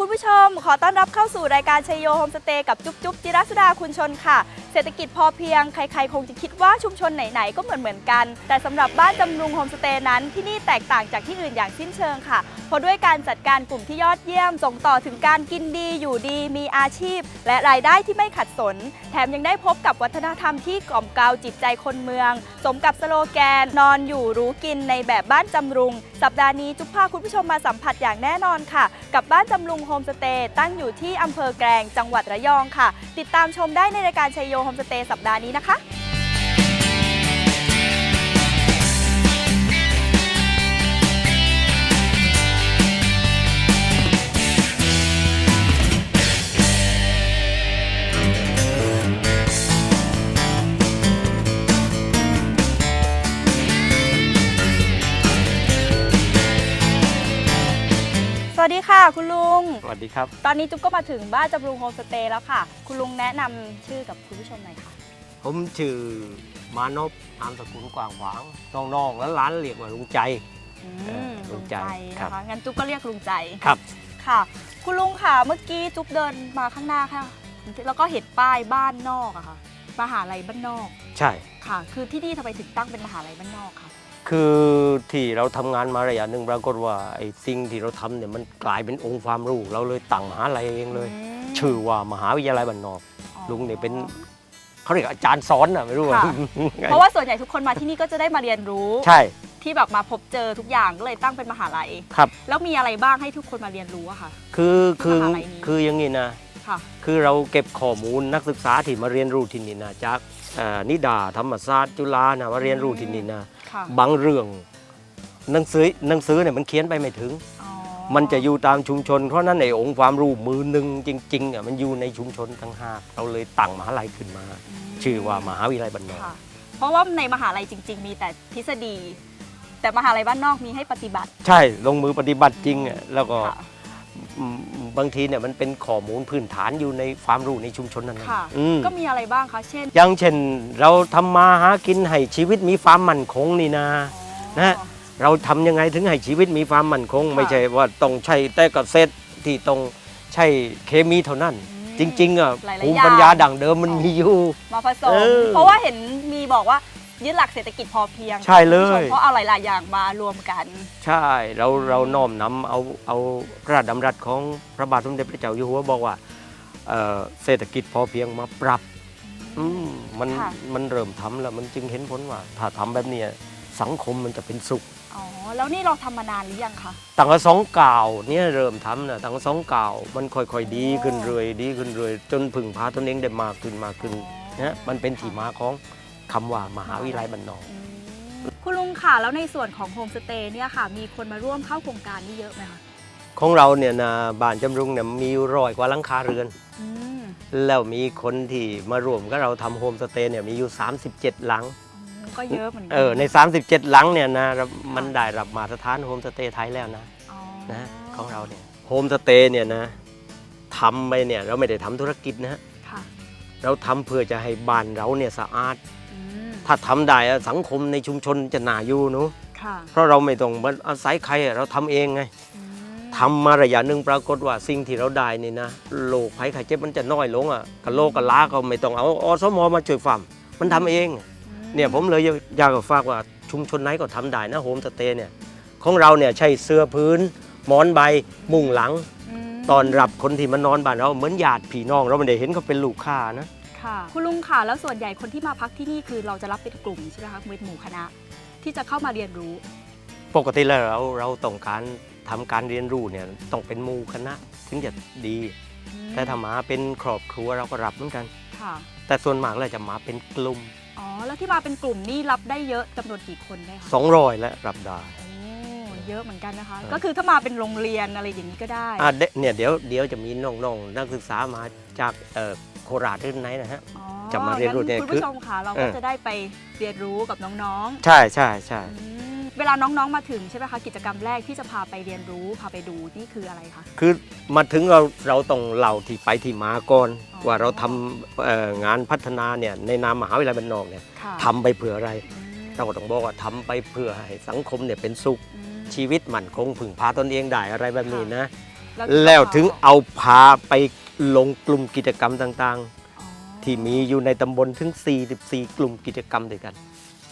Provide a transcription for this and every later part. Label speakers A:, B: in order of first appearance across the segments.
A: คุณผู้ชม ขอต้อนรับเข้าสู่รายการชัยโยโฮมสเตย์กับจุ๊บจุ๊บจิรัสดาคุณชนค่ะ เศรษฐกิจพอเพียงใครๆ คงจะคิดว่าชุมชนไหนๆ ก็เหมือนเหมือนๆกัน แต่สำหรับบ้านจำรุงโฮมสเตย์นั้นที่นี่แตกต่างจากที่อื่นอย่างสิ้นเชิงค่ะ เพราะด้วยการจัดการกลุ่มที่ยอดเยี่ยม ส่งต่อถึงการกินดีอยู่ดีมีอาชีพ และรายได้ที่ไม่ขัดสน แถมยังได้พบกับวัฒนธรรมที่กล่อมเกลาจิตใจคนเมือง สมกับสโลแกนนอนอยู่รู้กินในแบบบ้านจำรุง สัปดาห์นี้จุ๊บพาคุณผู้ชมมาสัมผัสอย่างแน่นอนค่ะ กับบ้านจำรุงโฮมสเตย์ตั้งอยู่ที่อำเภอแกลงจังหวัดระยองค่ะ ติดตามชมได้ในรายการชัยโยโฮมสเตย์สัปดาห์นี้นะคะ วัสดีค่ะ คุณลุง
B: สวัสดีครับ
A: ตอนนี้จุ๊บก็มาถึงบ้านจำรุงโฮมสเตย์แล้วค่ะ คุณลุงแนะนำชื่อกับคุณผู้ชมหน่อยค่ะ
B: ผมชื่อมานพนามสกุลกว้างขวางน้องๆแล้วร้านเรียกว่าลุงใจ
A: อื
B: เอ่อ
A: ม
B: ลุ
A: ลุ
B: ง
A: ง
B: ใจ
A: ใจ
B: ครั
A: นะ
B: บ
A: คะงั้นจุ๊บก็เรียกลุงใจ
B: ครับ
A: ค่ะ คุณลุงค่ะ เมื่อกี้จุ๊บเดินมาข้างหน้าค่ะ แล้วก็เห็นป้ายบ้านนอกอะค่ะ มหาลัยบ้านนอก
B: ใช่
A: ค่ะ คือที่นี่ทำไมถึงตั้งเป็นมหาลัยบ้านนอกคะ
B: คือที่เราทำงานมาระยะหนึ่งปรากฏว่าไอ้สิ่งที่เราทำเนี่ยมันกลายเป็นองค์ความรู้เราเลยตั้งมหาลัยเองเลย
A: ม
B: ชื่อว่ามหาวิทยาลัยบ้านนอก
A: อ๋อ
B: ลุงเนี่ยเป็นเขาเรียกอาจารย์สอนน่ะไม่รู้ว่า
A: ค่ะ เพราะว่าส่วนใหญ่ทุกคนมาที่นี่ก็จะได้มาเรียนรู้
B: ใช่
A: ที่แบบมาพบเจอทุกอย่างก็เลยตั้งเป็นมหาลัย
B: ครับ
A: แล้วมีอะไรบ้างให้ทุกคนมาเรียนรู้อะค่ะ
B: คือคือ
A: มหาลัยนี้
B: คืออย่างนี้นะ
A: ค่ะ
B: คือเราเก็บข้อมูลนักศึกษาที่มาเรียนรู้ที่นี่นะจากเอ่อนิดาธรรมศาสตร์จุฬานะมาเรียนรู้ที่นี่นะ
A: ค่ะ
B: บางเรื่องหนังสือหนังสือเนี่ยมันเขียนไปไม่ถึง
A: อ๋อ
B: มันจะอยู่ตามชุมชน เพราะนั้นในองค์ความรู้มือหนึ่งจริงๆอะมันอยู่ในชุมชนทั้งห้าเราเลยตั้งมหาลัยขึ้นมา
A: ม
B: ชื่อว่ามหาวิทยาลัยบ้านนอก
A: ค่ะ เพราะว่าในมหาลัยจริง ๆ มีแต่ทฤษฎี แต่มหาลัยบ้านนอกมีให้ปฏิบัติ
B: ใช่ลงมือปฏิบัติจริงอะแล้วก็
A: ค่ะ
B: อืม บางทีเนี่ยมันเป็นข้อมูลพื้นฐานอยู่ในความรู้ในชุมชนนั้นๆ
A: ค่ะ
B: อืม
A: ก็มีอะไรบ้างคะ เช่น
B: อย่างเช่นเราทำมาหากินให้ชีวิตมีความมั่นคงนี่นะ นะเราทำยังไงถึงให้ชีวิตมีความมั่นคง
A: ค่ะ
B: ไม่ใช่ว่าต้องใช้แต่เกษตรที่ต้องใช้เคมีเท่านั้น
A: อืม
B: จริงๆอะ
A: หลายๆ
B: ภูมิ
A: อย่าง
B: ปัญญาดั่งเดิมมันมีอยู่
A: มาผสม
B: เออ
A: เพราะว่าเห็นมีบอกว่า ยึดหลักเศรษฐกิจพอเพียง
B: ใช่เลย
A: คุณผู้ชมเพราะเอาหลาย ๆ อย่างมารวมกัน
B: ใช่เราเราน้อมนำเอาเอาพระราชดำรัสของพระบาทสมเด็จพระเจ้าอยู่หัวบอกว่าเอ่อเศรษฐกิจพอเพียงมาปรับอืมมัน
A: ค่ะ
B: มันเริ่มทำแล้วมันจึงเห็นผลว่า ถ้าทำแบบเนี้ยสังคมมันจะเป็นสุข
A: อ๋อแล้วนี่เราทำมานานหรือยังคะ
B: ตั้งแต่สองเก่าวเนี่ยเริ่มทำนะตั้งแต่สองเก่าวมันค่อยๆดีขึ้น
A: อ๋อ
B: เรื่อยดีขึ้นเรื่อยจนพึ่งพาตนเองได้มากขึ้นมากขึ้นนะมันเป็นที่มาของ คำว่ามหาวิทยาลัยบ้านนอก
A: อืมคุณลุงค่ะแล้วในส่วนของโฮมสเตย์เนี่ยค่ะมีคนมาร่วมเข้าโครงการนี่เยอะไหมคะ
B: ของเราเนี่ยนะบ้านจำรุงเนี่ยมีอยู่ร้อยกว่าหลังคาเรือน
A: อืม
B: แล้วมีคนที่มารวมกับเราทำโฮมสเตย์เนี่ยมีอยู่ 37 หลัง
A: อืมก็เยอะเหมือนกั
B: เออใน 37 หลังเนี่ยนะเรามันได้รับมาตรฐานโฮมสเตย์ไทยแล้วนะ
A: อ๋อ
B: นะของเราเนี่ยโฮมสเตย์เนี่ยนะทำไปเนี่ยเราไม่ได้ทำธุรกิจนะ
A: ค่ะ
B: เราทำเพื่อจะให้บ้านเราเนี่ยสะอาด
A: อืม
B: ถ้าทำได้อะสังคมในชุมชนจะน่าอยู่เนอะ
A: ค่ะ
B: เพราะเราไม่ต้องมาอาศัยใครอะเราทำเองไง
A: อืม
B: ทำมาระยะหนึ่งปรากฏว่าสิ่งที่เราได้นี่นะโรคภัยไข้เจ็บมันจะน้อยลงอะกับโรคกับล้าก็ไม่ต้องเอาอสมมาช่วยฟัมมันทำเอง เนี่ยผมเลยอยากจะฝากว่าชุมชนไหนก็ทำได้นะโฮมสเตย์เนี่ยของเราเนี่ยใช้เสื้อพื้น หมอนใบมุงหลัง
A: ม
B: ตอนรับคนที่มานอนบ้านเราเหมือนญาติพี่น้อง เราไม่ได้เห็นเขาเป็นลูกค้านะ
A: ค่ะ คุณลุงค่ะแล้วส่วนใหญ่คนที่มาพักที่นี่คือเราจะรับเป็นกลุ่มใช่ไหมคะเป็นหมู่คณะที่จะเข้ามาเรียนรู้
B: ปกติแล้วเราเราต้องการทำการเรียนรู้เนี่ยต้องเป็นหมู่คณะถึงจะดี
A: อืม
B: แต่ถ้ามาเป็นครอบครัวเราก็รับเหมือนกัน
A: ค่ะ
B: แต่ส่วนมากเราจะมาเป็นกลุ่ม
A: อ๋อ แล้วที่มาเป็นกลุ่มนี่รับได้เยอะจำนวนกี่คนได้คะ
B: 200และรับได้
A: โอ้เยอะเหมือนกันนะคะ
B: เออ
A: ก็คือถ้ามาเป็นโรงเรียนอะไรอย่างนี้ก็ได้
B: อะเดเนี่ยเดี๋ยวเดี๋ยวจะมีน้องๆนักศึกษามาจากเอ่อ โคราชหรือไหนนะฮะ
A: อ๋อ
B: จะมาเรียนรู้เนี่ย
A: งั้คุณ
B: คือ
A: ผู้ชมค่ะเรา
B: เอ
A: ก็
B: อ
A: จะได้ไปเรียนรู้กับน้อง
B: ใช่ใช่ใช่
A: ๆอืมเวลาน้องๆมาถึงใช่ไหมคะกิจกรรมแรกที่จะพาไปเรียนรู้พาไปดูนี่คืออะไรคะ
B: คือมาถึงเราเราต้องเล่าที่ไปที่มาก่อน
A: อ๋อ
B: ว่าเราทำเอ่องานพัฒนาเนี่ยในนามมหาวิทยาลัยบ้านนอกเนี่ย
A: ค่ะ
B: ทำไปเพื่ออะไร
A: อืม
B: เราก็ต้องบอกว่าทำไปเพื่อให้สังคมเนี่ยเป็นสุข
A: อืม
B: ชีวิตมั่นคงพึ่งพาตนเองได้อะไรแบบนี้นะ แล้วถึงเอาพาไป ลงกลุ่มกิจกรรมต่างๆ ที่มีอยู่ในตำบลถึง 44 กลุ่มกิจกรรมด้วยกัน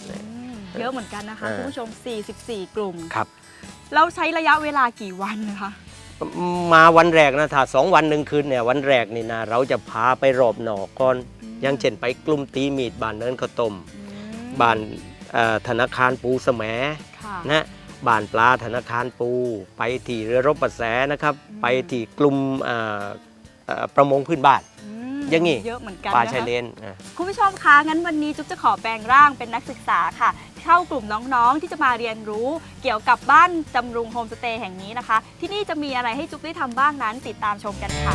A: อืมเยอะเหมือนกันนะคะ
B: เออ
A: คุณผู้ชม 44 กลุ่ม
B: ครับ
A: เราใช้ระยะเวลากี่วันนะคะ
B: มาวันแรกนะถ้าสองวันหนึ่งคืนเนี่ยวันแรกนี่นะเราจะพาไปรอบหนอกก่อน
A: อืม
B: อยังเช่นไปกลุ่มตีมีดบ้านเนินข้าวต้ม
A: อืม
B: บ้านเอ่อธนาคารปูแสม
A: ค่ะ
B: นะบ้านปลาธนาคารปู ไปที่เรือรบประแสนะครับ
A: อืม
B: ไปที่กลุ่มเอ่อเอ่อ ประมงพื้นบ้าน
A: อืม
B: อย่างงี้
A: เยอะเหมือนกัน
B: ป่า
A: นะคะ
B: ชายเลนอะ
A: คุณผู้ชมคะงั้นวันนี้จุ๊บจะขอแปลงร่างเป็นนักศึกษาค่ะ เข้ากลุ่มน้องๆที่จะมาเรียนรู้ เกี่ยวกับบ้านจำรุงโฮมสเตย์แห่งนี้นะคะ ที่นี่จะมีอะไรให้จุ๊บได้ทำบ้างนั้นติดตามชมกันค่ะ